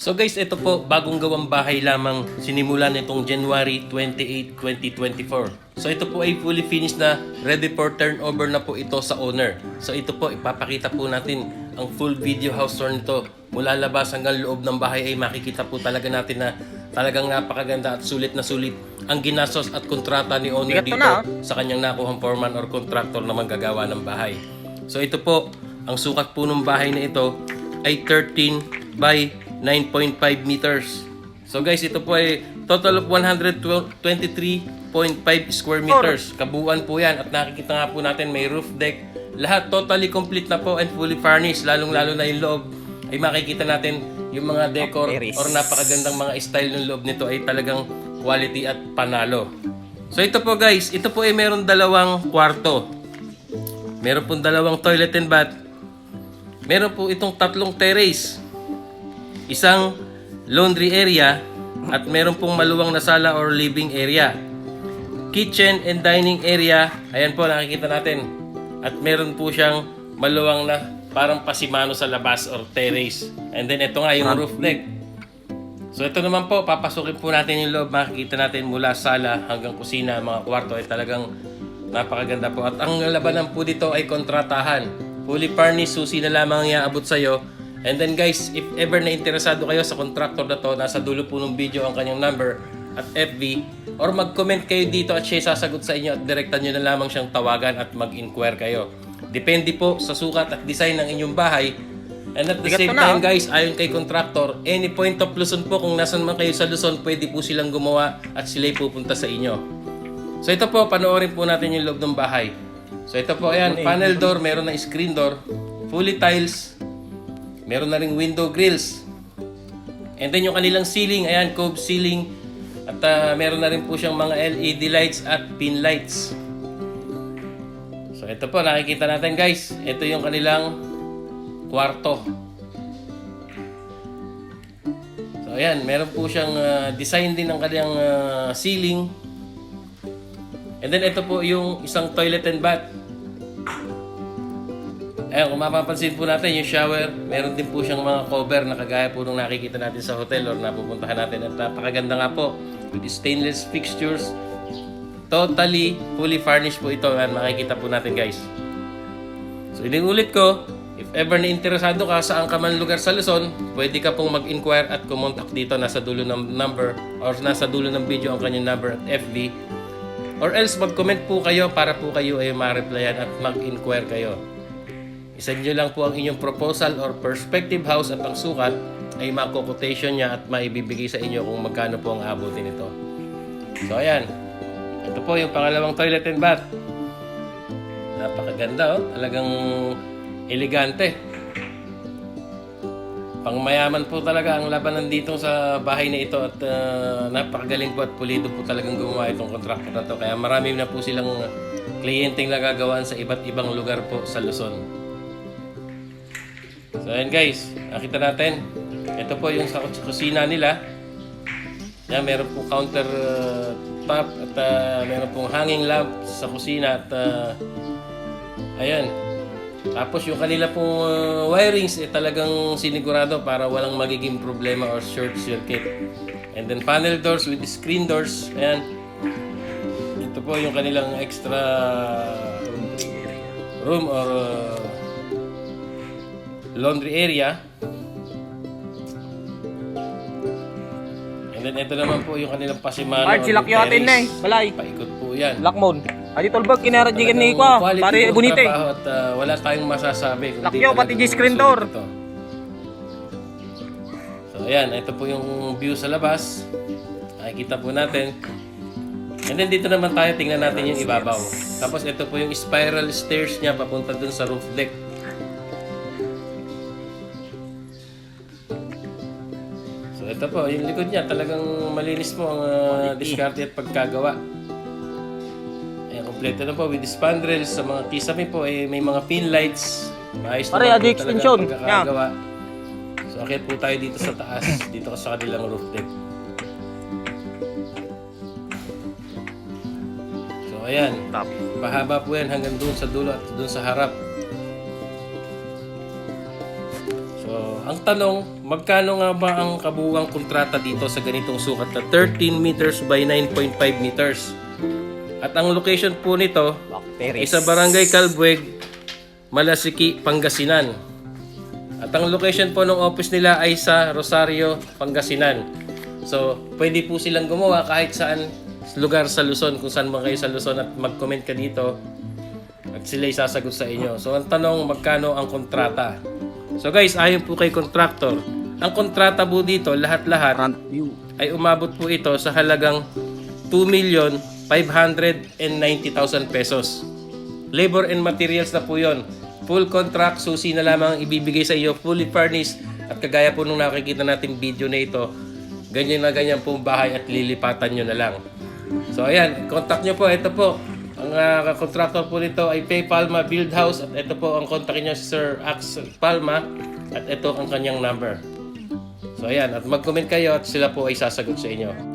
So guys, ito po, bagong gawang bahay lamang sinimulan nitong January 28, 2024. So ito po ay fully finished na, ready for turnover na po ito sa owner. So ito po, ipapakita po natin ang full video house tour nito. Mula labas hanggang loob ng bahay ay makikita po talaga natin na talagang napakaganda at sulit na sulit ang ginastos at kontrata ni owner dito ah. sa kanyang nakuhang foreman or contractor na manggagawa ng bahay. So ito po, ang sukat po ng bahay na ito ay 13 by 9.5 meters. So guys, ito po ay total of 123.5 square meters. Kabuuan po yan at nakikita nga po natin may roof deck. Lahat totally complete na po and fully furnished. Lalong-lalo na yung loob ay makikita natin yung mga decor or napakagandang mga style ng loob nito ay talagang quality at panalo. So ito po guys, ito po ay meron dalawang kwarto. Meron pong dalawang toilet and bath. Meron po itong tatlong terrace. Isang laundry area at meron pong maluwang na sala or living area. Kitchen and dining area, ayan po nakikita natin. At meron po siyang maluwang na parang pasimano sa labas or terrace. And then ito nga yung roof deck. So ito naman po, papasukin po natin yung loob. Makikita natin mula sala hanggang kusina, mga kwarto ay talagang napakaganda po. At ang labanan po dito ay kontratahan. Fully furnished, susi na lamang ang iaabot sa'yo. And then guys, if ever na interesado kayo sa contractor na to, nasa dulo po ng video ang kanyang number at FB or mag-comment kayo dito at siya sasagot sa inyo at direktan nyo na lamang siyang tawagan at mag-inquire kayo. Depende po sa sukat at design ng inyong bahay And at the Bigat same time oh. guys, ayon kay contractor, any point of Luzon po, kung nasan man kayo sa Luzon, pwede po silang gumawa at sila'y pupunta sa inyo. So ito po, panoorin po natin yung loob ng bahay. So ito po, ayan, panel door, meron na screen door, fully tiles, meron na ring window grills. And then yung kanilang ceiling, ayan, cove ceiling, at ah, meron na rin po siyang mga LED lights at pin lights. So ito po, nakikita natin guys, ito yung kanilang kwarto. So ayan, meron po siyang ah, design din ng kanyang ah, ceiling. And then ito po yung isang toilet and bath. Ayan, kung mapapansin po natin yung shower, meron din po siyang mga cover na kagaya po nung nakikita natin sa hotel or napupuntahan natin. At napakaganda nga po with stainless fixtures. Totally fully furnished po ito. Ayan, makikita po natin guys. So inuulit ko, if ever na interesado ka saan ka man lugar sa Luzon, pwede ka pong mag-inquire at kumontak dito nasa dulo ng number or nasa dulo ng video ang kanyang number at FB. Or else mag-comment po kayo para po kayo ay ma-replyan at mag-inquire kayo. Isend nyo lang po ang inyong proposal or perspective house at ang sukat ay mako-quotation niya at maibibigay sa inyo kung magkano po ang abutin nito. So ayan, ito po yung pangalawang toilet and bath. Napakaganda oh. Talagang elegante. Pangmayaman po talaga ang labanan dito sa bahay na ito at ah, napakagaling po at pulido po talagang gumawa itong contractor na to. Kaya marami na po silang kliyenteng nagagawaan sa iba't ibang lugar po sa Luzon. So ayan guys, nakita natin. Ito po yung sa kusina nila. Yan, meron po counter uh, top at uh, meron pong hanging lamp sa kusina at uh, ayan. Tapos yung kanila pong uh, wirings eh talagang sinigurado para walang magiging problema or short circuit. And then panel doors with screen doors. Ayan. Ito po yung kanilang extra room or uh, laundry area. And then ito naman po yung kanilang pasimano. Art, silak yung atin na eh. Balay. Paikot po yan. Lakmon. Adi tolbag kinaradigan ni Talagang kwa. quality Pare trabaho At ah, wala tayong masasabi. Lakyo, pati G-screen door. ito. So ayan, ito po yung view sa labas. Nakikita po natin. And then dito naman tayo, tingnan natin yung ibabaw. Tapos ito po yung spiral stairs niya papunta dun sa roof deck. Ito po, yung likod niya talagang malinis po ang uh, diskarte at pagkagawa. Ayan, kompleto na po with spandrels sa mga kisame po eh, may mga pin lights. Maayos Pare, naman adi po talaga extension. ang pagkakagawa. So akit po tayo dito sa taas, dito sa kanilang roof deck. So ayan, Top. Pahaba po yan hanggang doon sa dulo at doon sa harap. Ang tanong, magkano nga ba ang kabuuang kontrata dito sa ganitong sukat na 13 meters by 9.5 meters? At ang location po nito ay sa Barangay Calbueg, Malasiki, Pangasinan. At ang location po ng office nila ay sa Rosario, Pangasinan. So, pwede po silang gumawa kahit saan lugar sa Luzon, kung saan man kayo sa Luzon at mag-comment ka dito at sila sasagot sa inyo. So, ang tanong, magkano ang kontrata? So guys, ayon po kay contractor, ang kontrata po dito, lahat-lahat, ay umabot po ito sa halagang 2,590,000 pesos. Labor and materials na po yon. Full contract, susi na lamang ang ibibigay sa iyo, fully furnished. At kagaya po nung nakikita natin video na ito, ganyan na ganyan pong bahay at lilipatan nyo na lang. So ayan, contact nyo po. Ito po, ang uh, contractor po nito ay Pay Palma Build House. At ito po ang kontakin nyo si Sir Ax Palma. At ito ang kanyang number. So ayan, at mag-comment kayo at sila po ay sasagot sa inyo.